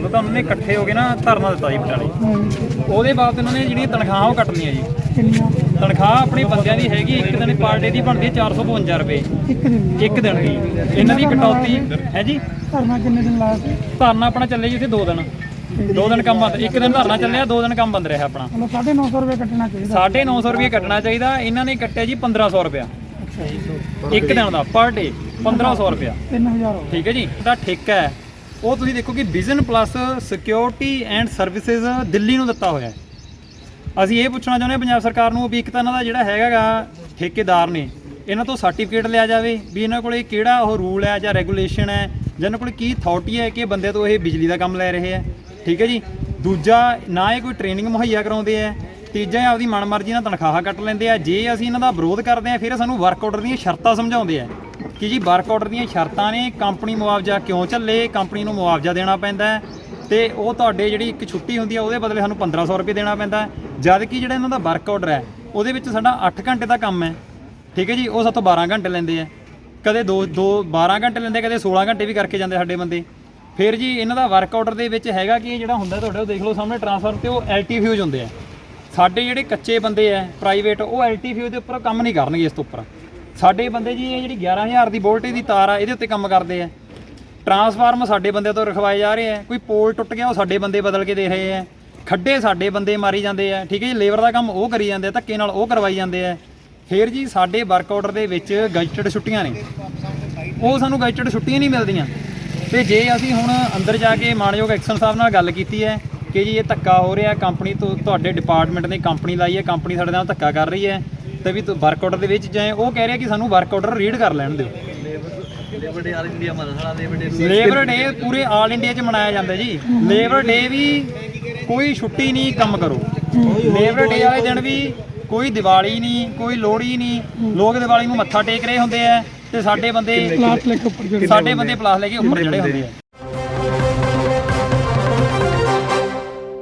ਮਤਲਬ ਤਾਂ ਉਹਨਾਂ ਨੇ ਇਕੱਠੇ ਹੋ ਕੇ ਨਾ ਧਰਨਾ ਦਿੱਤਾ ਜੀ ਬਟਾਲੇ ਉਹਦੇ ਬਾਅਦ ਇਹਨਾਂ ਨੇ ਜਿਹੜੀਆਂ ਤਨਖਾਹਾਂ ਉਹ ਕੱਟ ਲਈਆਂ ਜੀ ਤਨਖਾਹ ਆਪਣੇ ਬੰਦਿਆਂ ਦੀ ਹੈਗੀ ਇੱਕ ਦਿਨ ਪਰ ਡੇ ਦੀ ਬਣਦੀ ਹੈ 452 ਰੁਪਏ। ਇੱਕ ਦਿਨ ਦੀ? ਇਹਨਾਂ ਦੀ ਕਟੌਤੀ ਹੈ ਜੀ? ਧਰਨਾ ਕਿੰਨੇ ਦਿਨ ਲਾਇਆ ਸੀ? ਧਰਨਾ ਆਪਣਾ ਚੱਲੇ ਜੀ ਉੱਥੇ ਦੋ ਦਿਨ। ਦੋ ਦਿਨ ਕੰਮ ਬੰਦ ਇੱਕ ਦਿਨ ਧਰਨਾ ਚੱਲਿਆ ਦੋ ਦਿਨ ਕੰਮ ਬੰਦ ਰਿਹਾ ਆਪਣਾ। ਮਤਲਬ 950 ਰੁਪਏ ਕੱਟਣਾ ਚਾਹੀਦਾ। 950 ਰੁਪਏ ਕੱਟਣਾ ਚਾਹੀਦਾ ਇਹਨਾਂ ਨੇ ਕੱਟਿਆ ਜੀ 1500 ਰੁਪਇਆ। ਇੱਕ ਦਿਨ ਦਾ ਪਰ ਡੇ 1500 ਰੁਪਇਆ। 3000 ਹੋ ਠੀਕ ਹੈ ਜੀ ਦਾ ਠੇਕਾ ਹੈ। ਉਹ ਤੁਸੀਂ ਦੇਖੋ ਕਿ vision plus security and services Delhi ਨੂੰ ਦਿੱਤਾ ਹੋਇਆ ਹੈ। ਅਸੀਂ ਇਹ ਪੁੱਛਣਾ ਚਾਹੁੰਦੇ ਹਾਂ, ਪੰਜਾਬ ਸਰਕਾਰ ਨੂੰ ਵੀ ਇੱਕ ਤਾਂ ਇਹਨਾਂ ਦਾ ਜਿਹੜਾ ਹੈਗਾਗਾ ਠੇਕੇਦਾਰ ਨੇ, ਇਹਨਾਂ ਤੋਂ ਸਰਟੀਫਿਕੇਟ ਲਿਆ ਜਾਵੇ ਵੀ ਇਹਨਾਂ ਕੋਲੇ ਕਿਹੜਾ ਉਹ ਰੂਲ ਹੈ ਜਾਂ ਰੈਗੂਲੇਸ਼ਨ ਹੈ, ਜਾਂ ਇਹਨਾਂ ਕੋਲੇ ਕੀ ਅਥਾਰਟੀ ਹੈ ਕਿ ਇਹ ਬੰਦੇ ਤੋਂ ਇਹ ਬਿਜਲੀ ਦਾ ਕੰਮ ਲੈ ਰਹੇ ਹੈ। ਠੀਕ ਹੈ ਜੀ? ਦੂਜਾ, ਨਾ ਇਹ ਕੋਈ ਟ੍ਰੇਨਿੰਗ ਮੁਹੱਈਆ ਕਰਾਉਂਦੇ ਹੈ, ਤੀਜਾ ਇਹ ਆਪਦੀ ਮਨਮਰਜ਼ੀ ਨਾਲ ਤਨਖਾਹਾਂ ਕੱਟ ਲੈਂਦੇ ਆ ਜੇ ਅਸੀਂ ਇਹਨਾਂ ਦਾ ਵਿਰੋਧ ਕਰਦੇ ਆ ਫਿਰ ਸਾਨੂੰ ਵਰਕ ਆਰਡਰ ਦੀਆਂ ਸ਼ਰਤਾਂ ਸਮਝਾਉਂਦੇ ਆ ਕਿ ਜੀ ਵਰਕ ਆਰਡਰ ਦੀਆਂ ਸ਼ਰਤਾਂ ਨੇ, ਕੰਪਨੀ ਮੁਆਵਜ਼ਾ ਕਿਉਂ ਚੱਲੇ ਕੰਪਨੀ ਨੂੰ ਮੁਆਵਜ਼ਾ ਦੇਣਾ ਪੈਂਦਾ ਹੈ ਤੇ ਉਹ ਤੁਹਾਡੇ ਜਿਹੜੀ ਇੱਕ ਛੁੱਟੀ ਹੁੰਦੀ ਆ, ਉਹਦੇ ਬਦਲੇ ਸਾਨੂੰ 1500 ਰੁਪਏ ਦੇਣਾ ਪੈਂਦਾ ਹੈ। ਜਦ ਕਿ ਜਿਹੜਾ ਇਹਨਾਂ ਦਾ ਵਰਕ ਆਰਡਰ ਹੈ, ਉਹਦੇ ਵਿੱਚ ਸਾਡਾ 8 ਘੰਟੇ ਦਾ ਕੰਮ ਹੈ। ਠੀਕ ਹੈ ਜੀ, ਉਹ ਸਾਤੋਂ 12 ਘੰਟੇ ਲੈਂਦੇ ਆ। ਕਦੇ 2 2 12 ਘੰਟੇ ਲੈਂਦੇ ਕਦੇ 16 ਘੰਟੇ ਵੀ ਕਰਕੇ ਜਾਂਦੇ ਸਾਡੇ ਬੰਦੇ। ਫਿਰ ਜੀ ਇਹਨਾਂ ਦਾ ਵਰਕ ਆਰਡਰ ਦੇ ਵਿੱਚ ਹੈਗਾ ਕਿ ਜਿਹੜਾ ਹੁੰਦਾ ਤੁਹਾਡੇ, ਉਹ ਦੇਖ ਲਓ ਸਾਹਮਣੇ ਟਰਾਂਸਫਰ ਤੇ ਉਹ ਐਲਟੀ ਫਿਊਜ਼ ਹੁੰਦੇ ਆ। ਸਾਡੇ ਜਿਹੜੇ ਕੱਚੇ ਬੰਦੇ ਆ, ਪ੍ਰਾਈਵੇਟ, ਉਹ ਐਲਟੀ ਫਿਊਜ਼ ਦੇ ਉੱਪਰ ਕੰਮ ਨਹੀਂ ਕਰਨਗੇ ਇਸ ਤੋਂ ਉੱਪਰ। ਸਾਡੇ ਬੰਦੇ ਜੀ, ਇਹ ਜਿਹੜੀ 11000 ਦੀ ਵੋਲਟੇਜ ਦੀ ਤਾਰ ਆ, ਇਹਦੇ ਉੱਤੇ ਕੰਮ ਕਰਦੇ ਆ। ਟਰਾਂਸਫਾਰਮ ਸਾਡੇ ਬੰਦੇ ਤੋਂ ਰਖਵਾਏ ਜਾ ਰਹੇ ਆ। ਕੋਈ ਪੋਲ ਟੁੱਟ ਗਿਆ, ਉਹ ਸਾਡੇ ਬੰਦੇ ਬਦਲ ਕੇ ਦੇ ਰਹੇ ਆ। ਖੱਡੇ ਸਾਡੇ ਬੰਦੇ ਮਾਰੀ ਜਾਂਦੇ ਆ, ਠੀਕ ਹੈ ਜੀ? ਲੇਬਰ ਦਾ ਕੰਮ ਉਹ ਕਰੀ ਜਾਂਦੇ ਆ, ਧੱਕੇ ਨਾਲ ਉਹ ਕਰਵਾਈ ਜਾਂਦੇ ਆ। ਫਿਰ ਜੀ, ਸਾਡੇ ਵਰਕ ਆਰਡਰ ਦੇ ਵਿੱਚ ਗਜਟਡ ਛੁੱਟੀਆਂ ਨੇ। ਉਹ ਸਾਨੂੰ ਗਜਟਡ ਛੁੱਟੀਆਂ ਨਹੀਂ ਮਿਲਦੀਆਂ। ਤੇ ਜੇ ਅਸੀਂ ਹੁਣ ਅੰਦਰ ਜਾ ਕੇ ਮਾਨਯੋਗ ਐਕਸ਼ਨ ਸਾਹਿਬ ਨਾਲ ਗੱਲ ਕੀਤੀ ਹੈ ਕਿ ਜੀ, ਇਹ ਧੱਕਾ ਹੋ ਰਿਹਾ ਕੰਪਨੀ ਤੋਂ ਤੁਹਾਡੇ ਡਿਪਾਰਟਮੈਂਟ ਨੇ ਕੰਪਨੀ ਲਾਈ ਹੈ ਕੰਪਨੀ ਸਾਡੇ ਨਾਲ ਧੱਕਾ ਕਰ ਰਹੀ ਹੈ। ਤੇ ਵੀ ਵਰਕ ਆਰਡਰ ਦੇ ਵਿੱਚ ਜਾਏ ਉਹ ਕਹਿ ਰਿਹਾ ਕਿ ਸਾਨੂੰ ਵਰਕ ਆਰਡਰ ਰੀਡ ਕਰ ਲੈਣ ਦਿਓ। ਲੇਬਰ ਡੇ ਆਲ ਇੰਡੀਆ ਮਦਦ ਲੇਬਰ ਡੇ ਲੇਬਰ ਡੇ ਪੂਰੇ ਆਲ ਇੰਡੀਆ 'ਚ ਮਨਾਇਆ ਜਾਂਦਾ ਜੀ। ਲੇਬਰ ਡੇ ਵੀ ਕੋਈ ਛੁੱਟੀ ਨਹੀਂ ਕੰਮ ਕਰੋ। ਲੇਬਰ ਡੇ ਵਾਲੇ ਦਿਨ ਵੀ ਕੋਈ ਦੀਵਾਲੀ ਨਹੀਂ ਕੋਈ ਲੋਹੜੀ ਨਹੀਂ। ਲੋਕ ਦੀਵਾਲੀ ਨੂੰ ਮੱਥਾ ਟੇਕ ਰਹੇ ਹੁੰਦੇ ਆ ਤੇ ਸਾਡੇ ਬੰਦੇ ਲਾਸਟ ਲੈ ਕੇ ਉੱਪਰ ਜਿਹੜੇ ਸਾਡੇ ਬੰਦੇ ਪਲਾਸ ਲੈ ਕੇ ਉੱਪਰ ਚੜੇ ਹੁੰਦੇ ਆ।